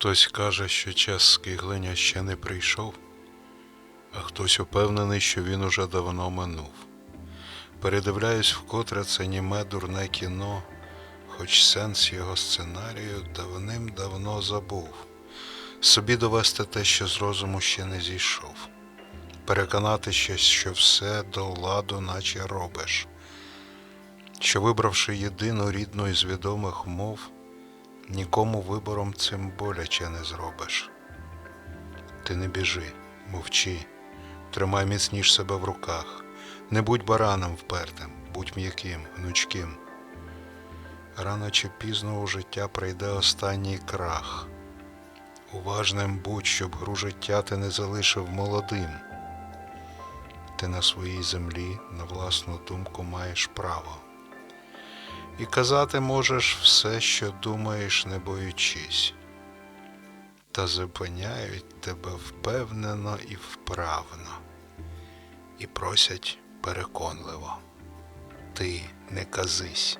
Хтось каже, що час скиглення ще не прийшов, а хтось упевнений, що він уже давно минув. Передивляюсь вкотре це німе дурне кіно, хоч сенс його сценарію давним-давно забув. Собі довести те, що з розуму ще не зійшов, переконати щось, що все до ладу, наче робиш, що вибравши єдину рідну із відомих мов, нікому вибором цим боляче не зробиш. Ти не біжи, мовчи, тримай міцніш себе в руках, не будь бараном впертим, будь м'яким, гнучким. Рано чи пізно у життя прийде останній крах. Уважним будь, щоб гру життя ти не залишив молодим. Ти на своїй землі на власну думку маєш право. І казати можеш все, що думаєш, не боючись. Та зупиняють тебе впевнено і вправно, і просять переконливо. Ти не казись.